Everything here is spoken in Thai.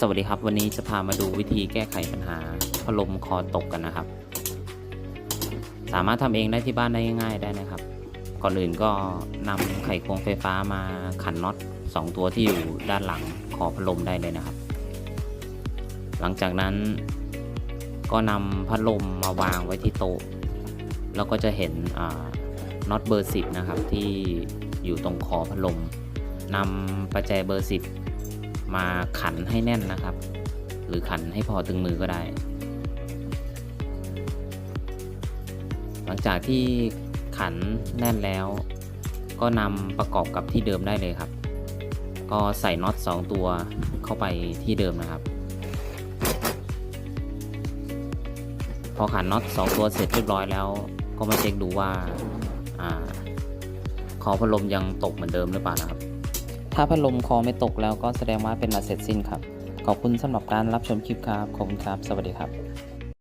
สวัสดีครับ วันนี้จะพามาดูวิธีแก้ไขปัญหาพัดลมคอตกกันนะครับ สามารถทำเองได้ที่บ้านได้ง่ายๆได้นะครับ ก่อนอื่นก็นำไขควงไฟฟ้ามาขันน็อต2 ตัวที่อยู่ด้านหลังคอพัดลมได้เลยนะครับ หลังจากนั้นก็นำพัดลมมาวางไว้ที่โต๊ะ แล้วก็จะเห็นน็อตเบอร์สิบนะครับที่อยู่ตรงคอพัดลมนำประแจเบอร์สิบ มาขันให้แน่นนะครับ หรือขันให้พอถึงมือก็ได้ หลังจากที่ขันแน่นแล้ว ก็นำประกอบกับที่เดิมได้เลยครับ ก็ใส่น็อต2 ตัวเข้าไปที่เดิมนะครับ พอขันน็อต2 ตัวเสร็จเรียบร้อยแล้ว ก็มาเช็คดูว่าอาคอพัดลมยังตกเหมือนเดิมหรือเปล่านะครับ ถ้าพัดลมคอไม่ตกแล้วก็แสดงว่าเป็นมาเสร็จสิ้นครับ ขอบคุณสำหรับการรับชมคลิปครับ ขอบคุณครับ สวัสดีครับ